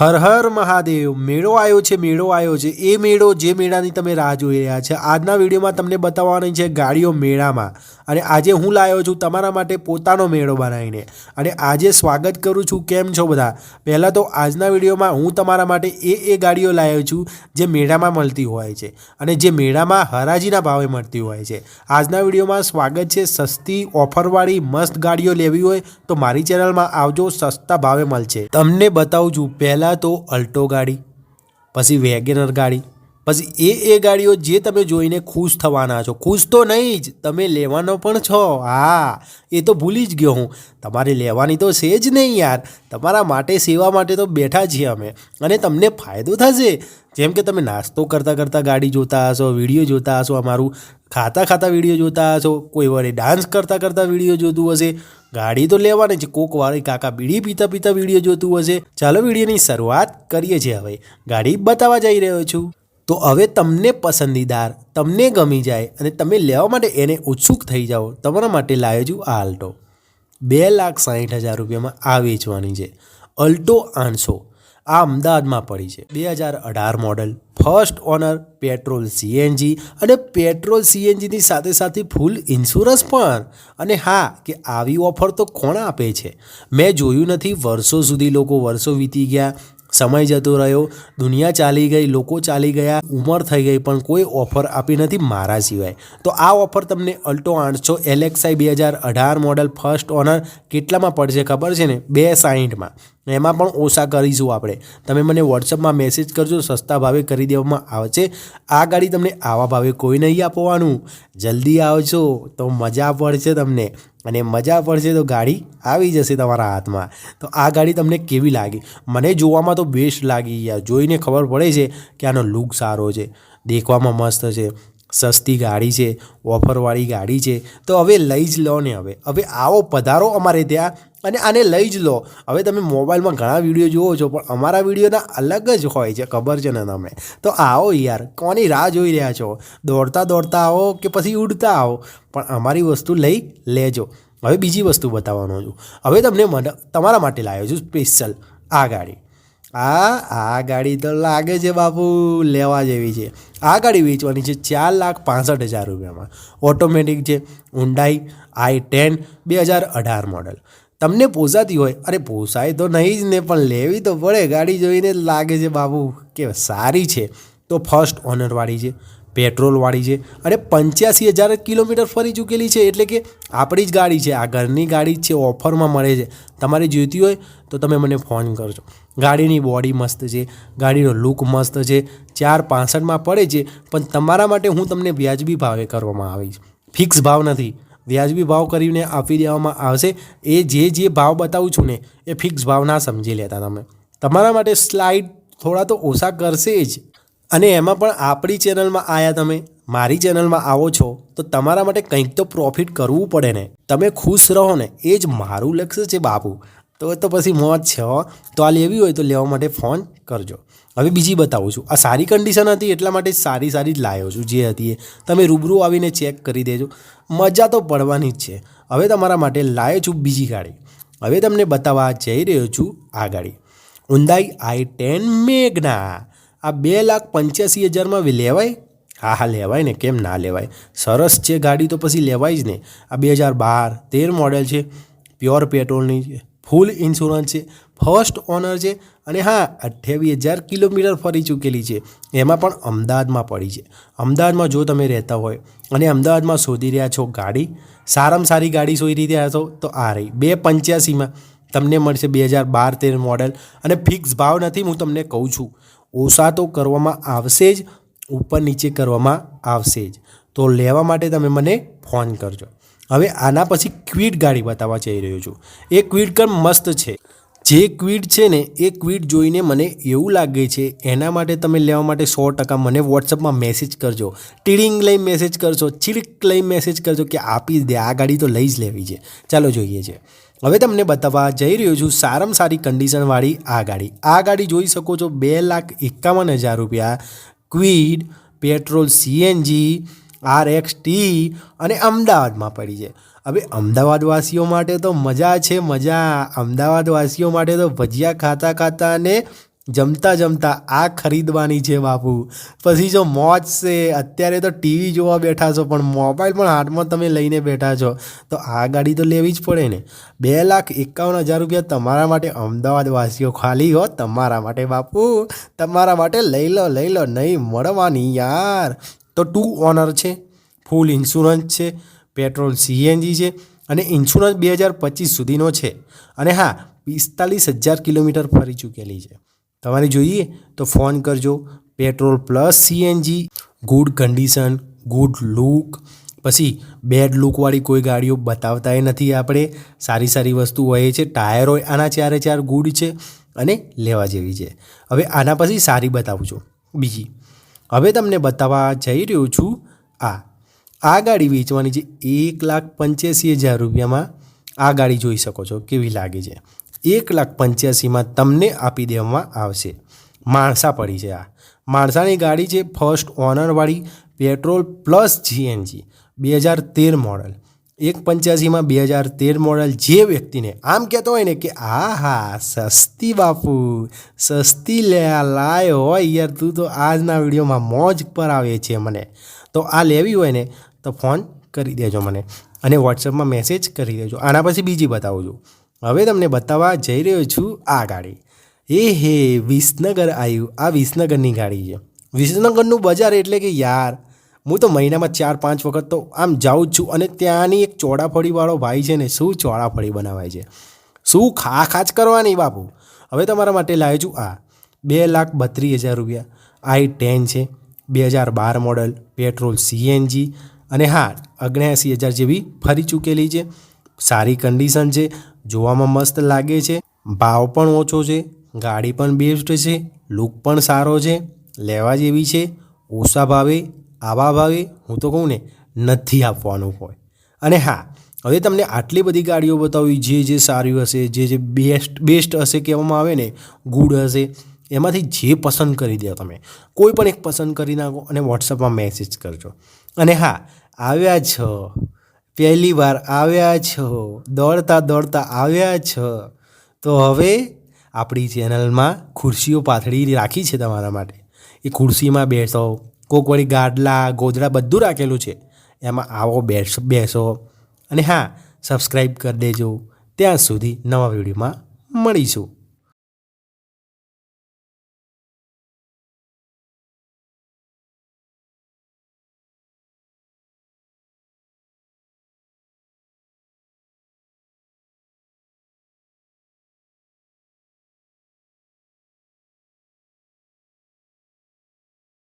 હર હર મહાદેવ, મેળો આવ્યો છે, મેળો આવ્યો છે. એ મેળો, જે મેળાની તમે રાહ જોઈ રહ્યા છે, આજના વિડીયોમાં તમને બતાવવાની છે ગાડીઓ મેળામાં. અને આજે હું લાવ્યો છું તમારા માટે પોતાનો મેળો બનાવીને. અને આજે સ્વાગત કરું છું, કેમ છો બધા? પહેલાં તો આજના વિડીયોમાં હું તમારા માટે એ એ ગાડીઓ લાવ્યો છું, જે મેળામાં મળતી હોય છે અને જે મેળામાં હરાજીના ભાવે મળતી હોય છે. આજના વિડીયોમાં સ્વાગત છે સસ્તી, ઓફરવાળી, મસ્ત ગાડીઓ લેવી હોય તો મારી ચેનલમાં આવજો, સસ્તા ભાવે મળશે. તમને બતાવું છું, પહેલાં તો અલ્ટો ગાડી પછી વેગેનર ગાડી પછી એ એ ગાડીઓ જે તમે જોઈને ખુશ થવાના છો, ખુશ તો નહીં જ, તમે લેવાનો પણ છો. હા, એ તો ભૂલી જ ગયો હું. તમારે લેવાની તો છે જ નહીં યાર. તમારા માટે, સેવા માટે તો બેઠા છીએ અમે. અને તમને ફાયદો થશે. જેમ કે તમે નાસ્તો કરતાં કરતાં ગાડી જોતા હશો, વીડિયો જોતા હશો અમારું, ખાતા ખાતા વીડિયો જોતા હશો, કોઈ વળી ડાન્સ કરતાં કરતાં વીડિયો જોતું હશે. ગાડી તો લેવાની છે કોક વાળી કાકા બીડી પીતા પીતા વીડિયો જોતું હશે. ચાલો વિડીયોની શરૂઆત કરીએ છીએ હવે. ગાડી બતાવવા જઈ રહ્યો છું. તો હવે તમને પસંદીદાર, તમને ગમી જાય અને તમે લેવા માટે એને ઉત્સુક થઈ જાઓ, તમારા માટે લાવ્યો છું આ આલ્ટો. બે લાખ સાહીઠ હજાર રૂપિયામાં આ વેચવાની છે. અલ્ટો આઠસો. આ અમદાવાદમાં પડી છે. બે હજાર અઢાર model, first owner, petrol CNG અને પેટ્રોલ સીએનજીની સાથે સાથે ફૂલ ઇન્સ્યોરન્સ પણ. અને હા, કે આવી ઓફર તો કોણ આપે છે? મેં જોયું નથી, વર્ષો સુધી લોકો વર્ષો વીતી ગયા સમય જતો રહ્યો, દુનિયા ચાલી ગઈ, લોકો ચાલી ગયા, ઉંમર થઈ ગઈ, પણ કોઈ ઓફર આપી નથી મારા સિવાય. તો આ ઓફર તમને અલ્ટો આઠસો એલેક્સાઈ બે હજાર અઢાર મોડલ ફર્સ્ટ ઓનર કેટલામાં પડશે ખબર છે ને? બે સાહીઠમાં એમાં પણ ઓછા કરીશું આપણે. તમે મને વોટ્સઅપમાં મેસેજ કરજો, સસ્તા ભાવે કરી દેવામાં આવશે. આ ગાડી તમને આવા ભાવે કોઈ નહીં આપવાનું. જલ્દી આવજો, તો મજા પડશે તમને. અને મજા પડશે તો ગાડી આવી જશે તમારા હાથમાં. તો આ ગાડી તમને કેવી લાગી? મને જોવામાં તો બેસ્ટ લાગી યાર. જોઈને ખબર પડે છે કે આનો લુક સારો છે. દેખવામાં મસ્ત છે. સસ્તી ગાડી છે, ઓફરવાળી ગાડી છે, તો હવે લઈ જ લો ને હવે. હવે આવો પધારો અમારે ત્યાં અને આને લઈ જ લો. હવે તમે મોબાઈલમાં ઘણા વીડિયો જુઓ છો, પણ અમારા વિડીયોના અલગ જ હોય છે, ખબર છે ને તમે? તો આવો યાર, કોની રાહ જોઈ રહ્યા છો? દોડતા દોડતા આવો કે પછી ઉડતા આવો? પણ અમારી વસ્તુ લઈ લેજો. હવે બીજી વસ્તુ બતાવવાનો છું. હવે તમને મને, તમારા માટે લાવ્યો છું સ્પેશિયલ આ ગાડી. આ આ ગાડી તો લાગે છે બાપુ, લેવા જેવી છે. આ ગાડી વેચવાની છે ચાર લાખ પાસઠ હજાર રૂપિયામાં. ઓટોમેટિક છે ઊંડાઈ આઈ ટેન બે હજાર અઢાર મોડલ તમને પોસાતી હોય? અરે, પોસાય તો નહીં જ ને, પણ લેવી તો પડે. ગાડી જોઈને લાગે છે બાબુ કે સારી છે. તો ફર્સ્ટ ઓનરવાળી છે. પેટ્રોલવાળી છે. અને પંચ્યાસી હજાર કિલોમીટર ફરી ચૂકેલી છે, એટલે કે આપણી જ ગાડી છે, આ ઘરની ગાડી છે, ઓફરમાં મળે છે. તમારે જોઈતી હોય તો તમે મને ફોન કરજો. ગાડીની બોડી મસ્ત છે, ગાડીનો લુક મસ્ત છે, ચાર પાસઠમાં પડે છે, પણ તમારા માટે હું તમને વ્યાજબી ભાવે કરવામાં આવીશ. ફિક્સ ભાવ નથી. વ્યાજબી ભાવ કરીને આપી દેવામાં આવશે. એ જે જે ભાવ બતાવું છું ને, એ ફિક્સ ભાવ ના સમજી લેતા તમે. તમારા માટે સ્લાઇડ થોડા તો ઓછા કરશે જ. અને એમાં પણ આપણી ચેનલમાં આવ્યા તમે, મારી ચેનલમાં આવો છો, તો તમારા માટે કંઈક તો પ્રોફિટ કરવું પડે ને. તમે ખુશ રહો ને એ જ મારું લક્ષ્ય છે બાપુ. તો તો પછી મોજ છે હો. તો આ લેવી હોય તો લેવા માટે ફોન કરજો. હવે બીજી બતાવું છું. આ સારી કન્ડિશન હતી એટલા માટે સારી સારી જ લાવ્યો છું, જે હતી એ. તમે રૂબરૂ આવીને ચેક કરી દેજો. મજા તો પડવાની જ છે. હવે તમારા માટે લાવ્યો છું બીજી ગાડી. હવે તમને બતાવવા જઈ રહ્યો છું આ ગાડી. ઊંડાઈ આઈ ટેન મેઘના આ બે લાખ પંચ્યાસી હજારમાં લેવાય? હા હા, લેવાય ને. કેમ ના લેવાય? સરસ છે ગાડી તો પછી લેવાય જ ને. આ બે હજાર બાર, તેર મોડેલ છે. પ્યોર પેટ્રોલની છે. ફૂલ ઇન્સ્યોરન્સ છે. ફર્સ્ટ ઓનર છે. અને હા, અઠ્યાવીસ હજાર કિલોમીટર ફરી ચૂકેલી છે. એમાં પણ અમદાવાદમાં પડી છે. અમદાવાદમાં જો તમે રહેતા હોય અને અમદાવાદમાં શોધી રહ્યા છો ગાડી, સારામાં સારી ગાડી શોધી રહ્યા છો, તો આ રહી. બે પંચ્યાસીમાં તમને મળશે બે હજાર બાર, તેર મોડેલ અને ફિક્સ ભાવ નથી, હું તમને કહું છું. ઓછા તો કરવામાં આવશે જ, ઉપર નીચે કરવામાં આવશે જ. તો લેવા માટે તમે મને ફોન કરજો. હવે આના પછી ક્વિડ ગાડી બતાવવા જઈ રહ્યો છું. એ ક્વિડ કર મસ્ત છે. જે ક્વિડ છે ને, એ ક્વિડ જોઈને મને એવું લાગે છે, એના માટે તમે લેવા માટે સો ટકા મને વોટ્સઅપમાં મેસેજ કરજો. ટીડિંગ લઈ મેસેજ કરશો ચીડક લઈ મેસેજ કરજો કે આપી દે, આ ગાડી તો લઈ જ લેવી છે. ચાલો જોઈએ છે. હવે તમને બતાવવા જઈ રહ્યો છું સારામાં સારી કન્ડિશનવાળી આ ગાડી. આ ગાડી જોઈ શકો છો બે લાખ એકાવન હજાર રૂપિયા. Kwid petrol CNG R X T અને અમદાવાદમાં પડી છે. હવે અમદાવાદવાસીઓ માટે તો મજા છે, મજા. અમદાવાદવાસીઓ માટે તો ભજીયા ખાતા ખાતા અને જમતા જમતા આ ખરીદવાની છે બાપુ. પછી જો મોજ છે, અત્યારે તો ટીવી જોવા બેઠા છો, પણ મોબાઈલ પણ હાથમાં તમે લઈને બેઠા છો. તો આ ગાડી તો લેવી જ પડે ને. બે લાખ એકાવન હજાર રૂપિયા તમારા માટે અમદાવાદવાસીઓ ખાલી હો, તમારા માટે બાપુ. તમારા માટે લઈ લો લઈ લો, નહીં મળવાની યાર. તો ટુ ઓનર છે, ફૂલ ઇન્સ્યોરન્સ છે, પેટ્રોલ સીએનજી છે, અને ઇન્સ્યોરન્સ બે હજાર પચીસ સુધીનો છે. અને હા, પિસ્તાલીસ હજાર કિલોમીટર ફરી ચૂકેલી છે. તમારે જોઈએ તો ફોન કરજો. Petrol plus CNG, good condition good look. પછી બેડ લુકવાળી કોઈ ગાડીઓ બતાવતાય નથી આપણે. સારી સારી વસ્તુ હોય છે. ટાયરો આના ચારે ચાર ગુડ છે અને લેવા જેવી છે. હવે આના પછી સારી બતાવું છું બીજી, હવે તમને બતાવવા જઈ રહ્યો છું આ. આ ગાડી વેચવાની છે એક લાખ પંચ્યાસી હજાર રૂપિયામાં. આ ગાડી જોઈ શકો છો કેવી લાગે છે. એક લાખ પંચ્યાસીમાં તમને આપી દેવામાં આવશે. માણસા પડી છે આ. માણસાની ગાડી છે ફર્સ્ટ ઓનરવાળી પેટ્રોલ પ્લસ જીએનજી, બે હજાર તેર મોડલ. એક પંચ્યાસીમાં બે હજાર તેર મોડલ જે વ્યક્તિને આમ કહેતો હોય ને કે આ હા સસ્તી બાપુ, સસ્તી લે લાય હોય યાર, તું તો આજના વિડીયોમાં મોજ પર આવે છે મને. તો આ લેવી હોય ને, તો ફોન કરી દેજો મને અને વોટ્સઅપમાં મેસેજ કરી દેજો. આના પછી બીજી બતાવું છું. હવે તમને બતાવવા જઈ રહ્યો છું આ ગાડી. એ હે વિસનગર આવ્યું આ વિસનગરની ગાડી છે. વિસનગરનું બજાર એટલે કે યાર, હું તો મહિનામાં ચાર પાંચ વખત તો આમ જાઉં જ છું અને ત્યાંની એક ચોડાફળીવાળો ભાઈ છે ને, શું ચોડાફળી બનાવાય છે? શું ખા ખાચ કરવાની બાપુ? હવે તમારા માટે લાવ્યો છું આ. બે લાખ બત્રીસ હજાર રૂપિયા. આઈ ટેન છે, બે હજાર બાર મોડલ, પેટ્રોલ સીએનજી અને હા, અગણ્યાસી હજાર જેવી ફરી ચૂકેલી છે. સારી કન્ડિશન છે. જોવામાં મસ્ત લાગે છે. ભાવ પણ ઓછો છે. ગાડી પણ બેસ્ટ છે. લુક પણ સારો છે. લેવા જેવી છે. ઓછા ભાવે, આવા ભાવે હું તો કહું ને, નથી આપવાનું હોય અને હા, હવે તમને આટલી બધી ગાડીઓ બતાવી, જે જે સારી હશે, જે જે બેસ્ટ બેસ્ટ હશે કહેવામાં આવે ને ગુડ હશે, એમાંથી જે પસંદ કરી દો તમે, કોઈ પણ એક પસંદ કરી નાખો અને વોટ્સઅપમાં મેસેજ કરજો. અને હા, આવ્યા છો. પહેલી વાર આવ્યા છો, દોડતા દોડતા આવ્યા છો. તો હવે આપણી ચેનલમાં ખુરશીઓ પાથળી રાખી છે તમારા માટે. એ ખુરશીમાં બેસો, કોક વળી ગાડલા, ગોદડા બધું રાખેલું છે. એમાં આવો બેસ, બેસો અને હા સબસ્ક્રાઈબ કરી દેજો. ત્યાં સુધી નવા વિડીયોમાં મળીશું.